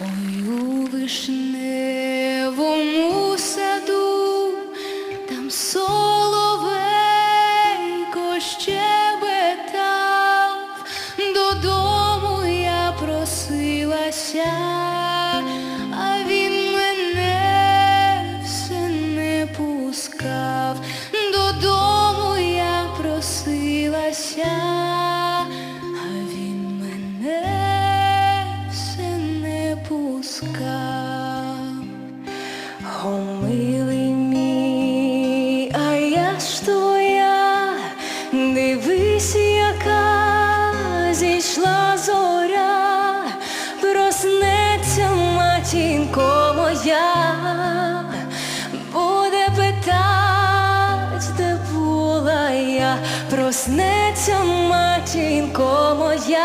Ой, у вишневому саду, там соловейко пускав. О, милий мій, а я ж твоя, дивись, яка зійшла зоря, проснеться матінко моя, буде питать, де була я, проснеться матінко моя,